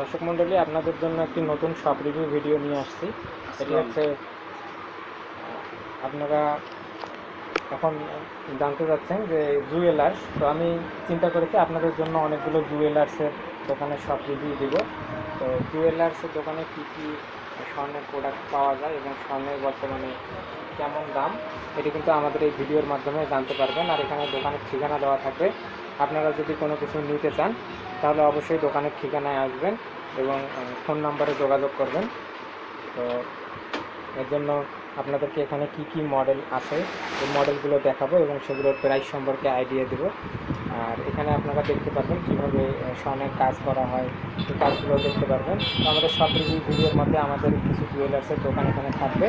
দর্শক মণ্ডলী আপনাদের জন্য একটি নতুন শপ রিভিউ ভিডিও নিয়ে আসছি। এটি হচ্ছে আপনারা এখন জানতে চাচ্ছেন যে জুয়েলার্স তো আমি চিন্তা করেছি আপনাদের জন্য অনেকগুলো জুয়েলার্সের দোকানের শপ রিভিউ দিব। তো জুয়েলার্সের দোকানে কী কী স্বর্ণের প্রোডাক্ট পাওয়া যায় এবং স্বর্ণের বর্তমানে কেমন দাম এটি কিন্তু আমাদের এই ভিডিওর মাধ্যমে জানতে পারবেন। আর এখানে দোকানের ঠিকানা দেওয়া থাকবে। আপনারা যদি কোনো কিছু নিতে চান তাহলে অবশ্যই দোকানের ঠিকানায় আসবেন এবং ফোন নাম্বারে যোগাযোগ করবেন। তো এর জন্য আপনাদেরকে এখানে কি কি মডেল আছে, এই মডেলগুলো দেখাবো এবং সেগুলোর প্রাইস সম্পর্কে আইডিয়া দেবো। আর এখানে আপনারা দেখতে পারবেন কীভাবে স্বর্ণের কাজ করা হয়, এই কাজগুলো দেখতে পারবেন। আমাদের সব রিভিউ ভিডিওর মধ্যে আমাদের কিছু জুয়েলার্সের দোকান এখানে থাকবে।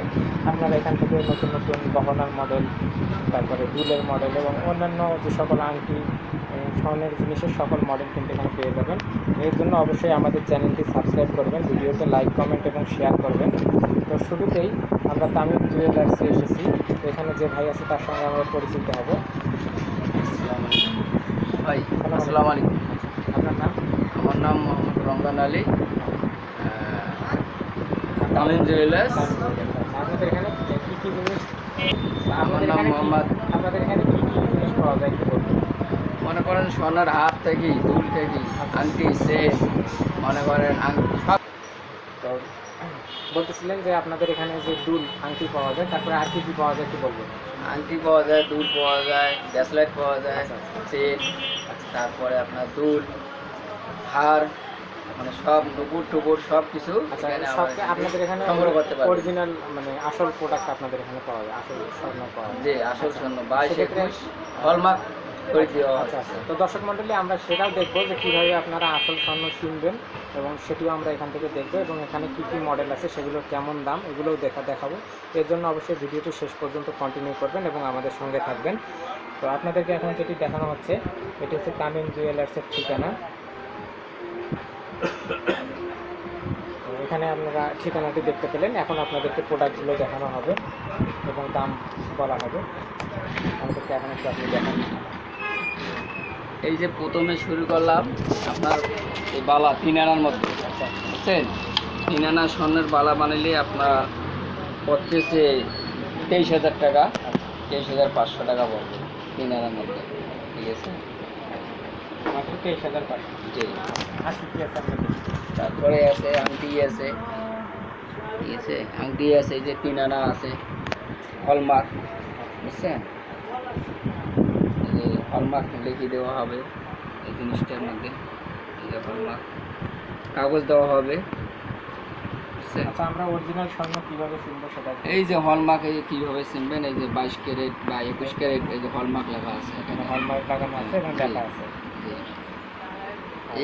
আপনারা এখান থেকে নতুন নতুন গহনার মডেল তারপরে দুলের মডেল এবং অন্যান্য যে সকল আংটি স্বর্ণের জিনিসের সকল মডেল কিন্তু এখানে পেয়ে যাবেন। এর জন্য অবশ্যই আমাদের চ্যানেলটি সাবস্ক্রাইব করবেন, ভিডিওতে লাইক কমেন্ট এবং শেয়ার করবেন। তো শুরুতেই আমরা তামিল জুয়েলার্সে এসেছি। এখানে যে ভাই আছে তার সঙ্গে আমরা পরিচিত হব। ভাই আসসালামু আলাইকুম। আপনার নাম? আমার নাম মোহাম্মদ রমজান আলী। তামিম জুয়েলার্স। আপনাদের এখানে কী কী জিনিস? আমার নাম মোহাম্মদ আপনাদের এখানে কী কী জিনিস পাওয়া যায় একটু বলুন। মনে করেন সোনার হাত থেকে দুল থেকে আংটি সেট মনে করেন সব বলতেছিলেন যে আপনাদের এখানে যে দুল আংটি পাওয়া যায় তারপরে আর কী কী পাওয়া যায় একটু বলবেন? আংটি পাওয়া যায় দুল পাওয়া যায় ব্রেসলেট পাওয়া যায় আচ্ছা, আচ্ছা। চেন তারপরে আপনার দুল হার মানে সব নুপুর টুপুর সব কিছু আচ্ছা আপনাদের এখানে সংগ্রহ করতে পারবেন অরিজিনাল মানে আসল প্রোডাক্ট আপনাদের এখানে পাওয়া যায় আসল স্বর্ণ পাওয়া যায়। যে আসল স্বর্ণ বাইশ সেক্ষেত্রে- একুশ হলমার্ক। আচ্ছা আচ্ছা। তো দর্শক মণ্ডলী, আমরা সেটাও দেখব যে কীভাবে আপনারা আসল স্বর্ণ কিনবেন এবং সেটিও আমরা এখান থেকে দেখব এবং এখানে কী কী মডেল আছে, সেগুলোর কেমন দাম, এগুলোও দেখা, দেখাবো। এর জন্য অবশ্যই ভিডিওটি শেষ পর্যন্ত কন্টিনিউ করবেন এবং আমাদের সঙ্গে থাকবেন। তো আপনাদেরকে এখন যেটি দেখানো হচ্ছে, এটি হচ্ছে তামিম জুয়েলার্সের ঠিকানা। এখানে আপনারা ঠিকানাটি দেখতে পেলেন। এখন আপনাদেরকে প্রোডাক্টগুলো দেখানো হবে এবং দাম বলা হবে। আমাদেরকে এখন একটু আপনি দেখান। এই যে প্রথমে শুরু করলাম আপনার এই বালা তিন আনার মধ্যে আচ্ছা বুঝছেন? তিন আনা স্বর্ণের বালা বানাইলে আপনার পড়তেছে তেইশ হাজার টাকা তেইশ হাজার পাঁচশো টাকা পড়বে তিন আনার মধ্যে। ঠিক আছে? তারপরে আছে আংটি আছে। ঠিক আছে? আংটি আছে এই যে তিন আনা আছে হলমার্ক। বুঝছেন? হলমার্ক লিখে দেওয়া হবে এই জিনিসটার মধ্যে। যে হলমার্ক কাগজ দেওয়া হবে। আচ্ছা আমরা অরিজিনাল স্বর্ণ কীভাবে চিনবো সেটা এই যে হলমার্ক এই কীভাবে চিনবেন এই যে বাইশ ক্যারেট বা একুশ ক্যারেট এই যে হলমার্ক লেখা আছে এখানে। হলমার্ক লাগানো আছে এবং লেখা আছে।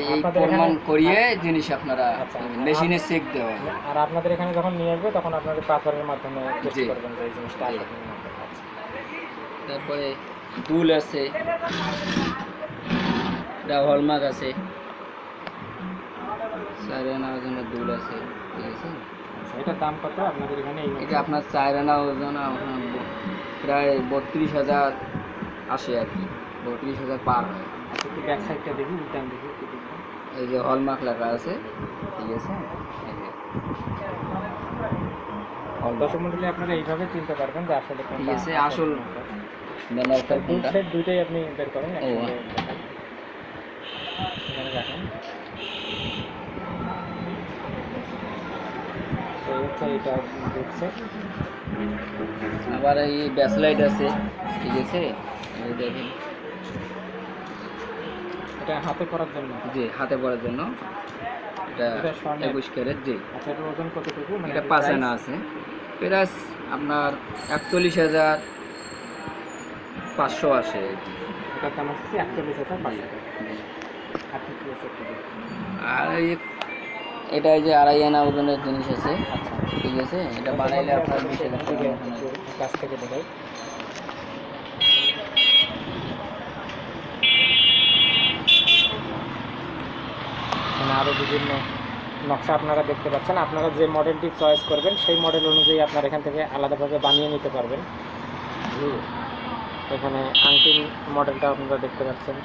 এই প্রমাণ করিয়ে জিনিস আপনারা আচ্ছা। মেশিনে চেক দেওয়া আর আপনাদের এখানে যখন নিয়ে আসবে তখন আপনাদের পাথরের মাধ্যমে টেস্ট করবেন যে এই জিনিসটা। আচ্ছা। তারপরে দুল আছে। এটা হলমার্ক আছে। চার আনা ওজনের দুল আছে ঠিক আছে? আচ্ছা এটার দাম কত? আপনাদের এখানে এটা আপনার চার আনা ওজন প্রায় বত্রিশ হাজার আসে আর কি। বত্রিশ হাজার পার হয়। আচ্ছা ব্যাক সাইডটা দেখি উল্টান দেখি। এই যে হলমার্ক লেখা আছে ঠিক আছে? আপনারা এইভাবে চিনতে পারবেন যে আসলে ঠিক আছে, আসল কোনটা। দুইটাই আপনি বের করেন ও। এখানে রাখেন। হচ্ছে এটা দেখছে আবার এই ব্যাসলাইট আছে ঠিক আছে? দেখেন। এটা হাতে করার জন্য। জি হাতে পরার জন্য। এটা এটা স্বর্ণের। একুশ ক্যারেট জি। আচ্ছা ওজন কতটুকু? মানে এটা পাঁচ? আনা আছে। প্লাস আপনার একচল্লিশ হাজার পাঁচশো আসে। এটার দাম হচ্ছে একচল্লিশ হাজার পাঁচশো। টাকা আর এটা এই যে আড়াই আনা ওজনের জিনিস আছে। আচ্ছা। ঠিক আছে এটা বানাইলে আপনার বিশ হাজার কাছ থেকে দেখাই। আরও বিভিন্ন নকশা আপনারা দেখতে পাচ্ছেন। আপনারা যে মডেলটি চয়েস করবেন সেই মডেল অনুযায়ী আপনারা এখান থেকে আলাদাভাবে বানিয়ে নিতে পারবেন। এখানে আংটির মডেলটা আপনারা দেখতে পাচ্ছেন।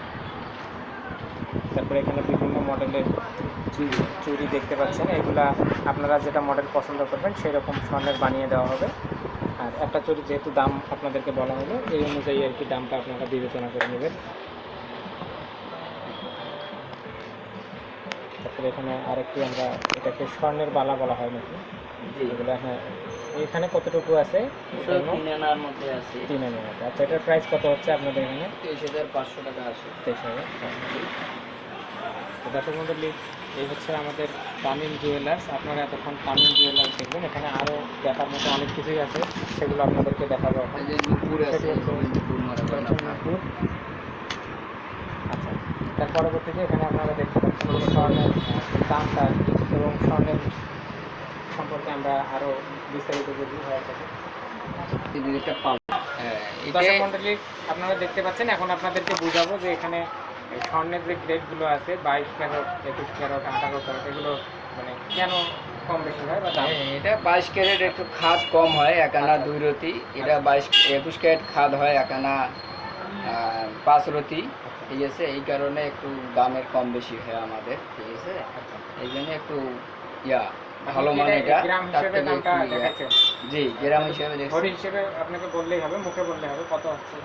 তারপরে এখানে বিভিন্ন মডেলের চুরি দেখতে পাচ্ছেন। এগুলা আপনারা যেটা মডেল পছন্দ করবেন সেই রকম স্বর্ণের বানিয়ে দেওয়া হবে। আর একটা চুরি যেহেতু দাম আপনাদেরকে বলা হলো, এই অনুযায়ী আর কি দামটা আপনারা বিবেচনা করে নেবেন। তারপরে এখানে আরেকটি আমরা এটাকে স্বর্ণের বালা বলা হয় নাকি? এগুলো হ্যাঁ। এখানে কতটুকু আছে? তিন আনার মধ্যে আছে। তিন আচ্ছা এটার প্রাইস কত হচ্ছে আপনাদের এখানে? তেইশ হাজার পাঁচশো টাকা আছে। তেইশ হাজার দর্শক মন্ডলী এই হচ্ছে আমাদের তামিম জুয়েলার্স আপনারা এতক্ষণ তামিম জুয়েলার্স দেখবেন। এখানে আরও দেখার মতো অনেক কিছুই আছে। সেগুলো আপনাদেরকে দেখাবো। আচ্ছা তার পরবর্তীতে এখানে আপনারা দেখতে পাচ্ছেন স্বর্ণের দামটা এবং স্বর্ণের সম্পর্কে আমরা আরও বিস্তারিত বুঝি হয়ে থাকে হ্যাঁ দর্শক মন্ডলী আপনারা দেখতে পাচ্ছেন এখন আপনাদেরকে বুঝাবো যে এখানে স্বর্ণের যে গ্রেডগুলো আছে বাইশ ক্যারট একুশ ক্যারট আঠারো ক্যারট এগুলো মানে কেন কম বেশি হয় বা হ্যাঁ, এটা বাইশ ক্যারেট একটু খাদ কম হয় একানা দুই রতি। এটা বাইশ একুশ ক্যারেট খাদ হয় একানা পাঁচ রতি। ঠিক আছে? এই কারণে একটু দামের কম বেশি হয় আমাদের ঠিক আছে? এই জন্য একটু ইয়া। ভালো মানে এটা গ্রাম হিসেবে দামটা দেখাচ্ছেন জি গ্রাম হিসেবে দেখছি। ভরি হিসেবে আপনাকে বললেই হবে মুখে বললে হবে কত হচ্ছে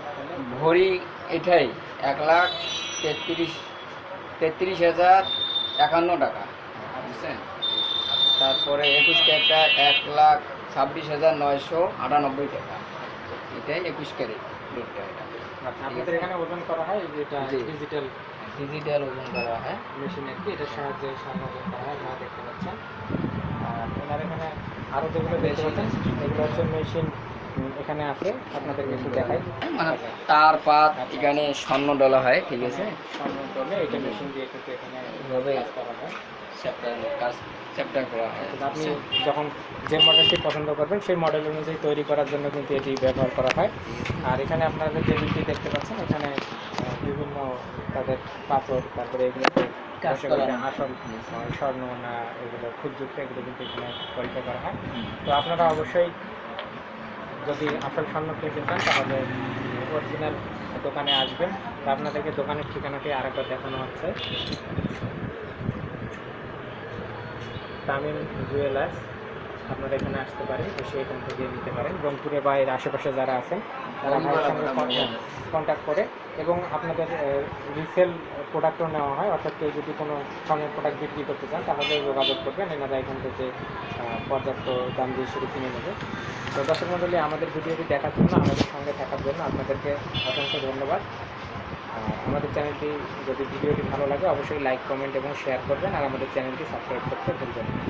ভরি এটাই এক লাখ তেত্রিশ তেত্রিশ হাজার একান্ন টাকা বুঝছেন? তারপরে একুশ ক্যারেটটা এক লাখ ছাব্বিশ হাজার নয়শো আটানব্বই টাকা। এটাই একুশ ক্যারেট রেটটা এটা। আচ্ছা আপনাদের এখানে ওজন করা হয় যেটা ডিজিটাল ডিজিটাল ওজন করা হয়। মেশিন আর কি এটার সাহায্যে ওজন করা হয় আপনারা দেখতে পাচ্ছেন। আরও যেগুলো দেখতে পাচ্ছেন এগুলো হচ্ছে মেশিন এখানে আছে আপনাদেরকে একটু দেখাই। মানে তার পাত এখানে স্বর্ণ ডলা হয় ঠিক আছে? স্বর্ণ করলে এটা মেশিন দিয়ে কিন্তু এখানে এভাবে করা হয়। হয়। আপনি যখন যে মডেলটি পছন্দ করবেন সেই মডেল অনুযায়ী তৈরি করার জন্য কিন্তু এটি ব্যবহার করা হয়। আর এখানে আপনারা যে দেখতে পাচ্ছেন এখানে বিভিন্ন তাদের পাথর তারপরে এগুলোতে কাজ করা স্বর্ণ না এগুলো খুঁজযুক্ত এগুলো কিন্তু এখানে পরীক্ষা করা হয়। তো আপনারা অবশ্যই যদি আসল স্বর্ণ কিনতে চান তাহলে অরিজিনাল দোকানে আসবেন। তো আপনাদেরকে দোকানের ঠিকানাটি আরেকবার দেখানো হচ্ছে। তামিম জুয়েলার্স আপনারা এখানে আসতে পারেন এসে এখান থেকে নিতে পারেন। রংপুরে বা এর আশেপাশে যারা আছেন তারা ভাইয়ের সঙ্গে কন্ট্যাক্ট করে এবং আপনাদের রিসেল প্রোডাক্টও নেওয়া হয়। অর্থাৎ কেউ যদি কোনো স্বর্ণের প্রোডাক্ট বিক্রি করতে চান তাহলে যোগাযোগ করবেন। এনারা এখান থেকে পর্যাপ্ত দাম দিয়ে শুরু কিনে নেবে। তো দর্শক মণ্ডলী আমাদের ভিডিওটি দেখার জন্য আমাদের সঙ্গে থাকার জন্য আপনাদেরকে অসংখ্য ধন্যবাদ। আমাদের চ্যানেলটি যদি ভিডিওটি ভালো লাগে অবশ্যই লাইক কমেন্ট এবং শেয়ার করবেন। আর আমাদের চ্যানেলটি সাবস্ক্রাইব করতে ভুলবেন না।